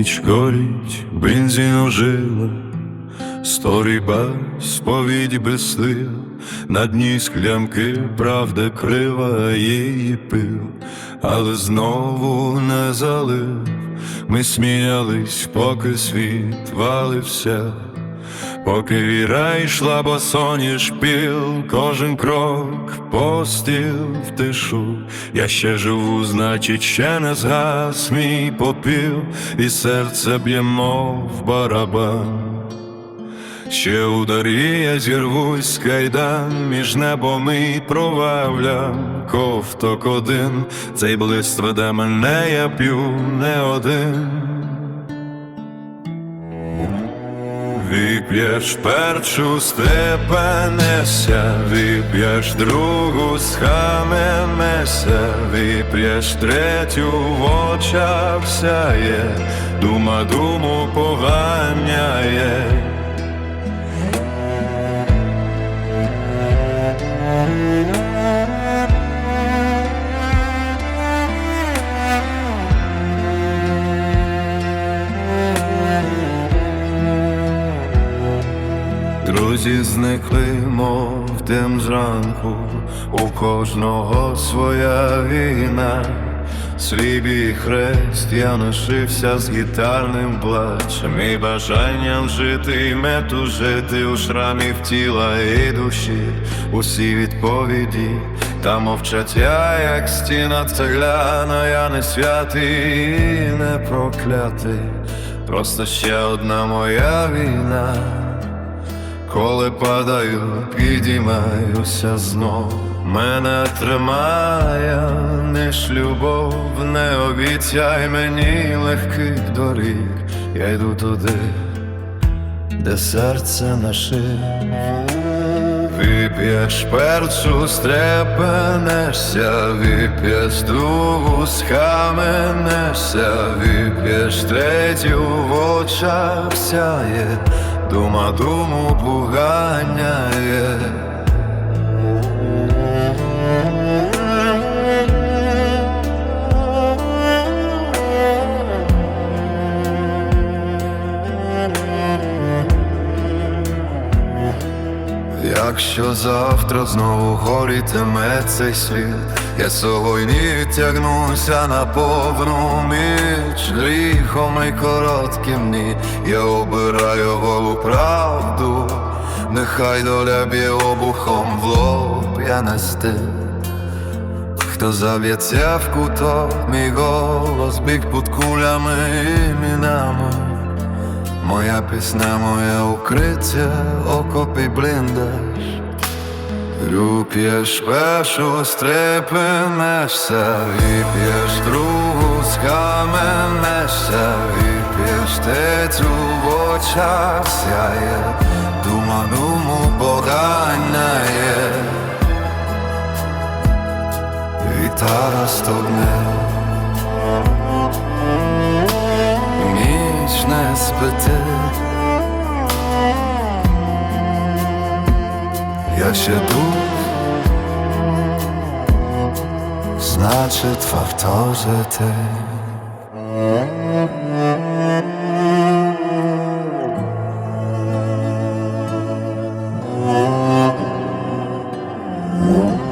Ніч горить, бензин ожила, сторіба, сповіді без слів, на дні склянки правда крива її пив, але знову не залив. Ми сміялись, поки світ валився, поки віра йшла, бо соніш піл, кожен крок постіл в тишу. Я ще живу, значить, ще не згас мій попіл, і серце б'є, мов барабан. Ще у дорі я зірвусь кайдан між небом і проваллям ковток один, цей блиск веде мене, я п'ю не один. Вип'єш першу степенеся, вип'єш другу схаменеся, вип'єш третю в очах сяє, дума думу поганяє. Друзі зникли, мов тим зранку, у кожного своя війна, свій бій хрест я ношився з гітарним плачем. І бажанням жити, і мету жити. У шрамів тіла і душі, усі відповіді, та мовчать. Я, як стіна цегляна, я не святий, і не проклятий, просто ще одна моя війна. Коли падаю, підіймаюся знов, мене тримає ниш любов, не обіцяй мені легких доріг, я йду туди, де серце наше. Вип'єш перцю, стрепенешся, вип'єш другу, схаменешся, вип'єш третю в очах сяє, дума думу поганяє. Якщо завтра знову горітиме цей світ, я сьогодні тягнуся на повну міч гріхом і коротким ні, я обираю голу правду, нехай доля б'є обухом в лоб, я не стид. Хто зав'ється в куток, мій голос біг під кулями і мінами. Моя пісня, моє укриття, окоп і бліндаж. Люп'єш першу, стрепенешся, вип'єш другу, схаменешся, вип'єш третю в очах сяє, дума думу поганяє. Гітара стогне, Ja się tu Znaczy twa w to, że ty Yeah.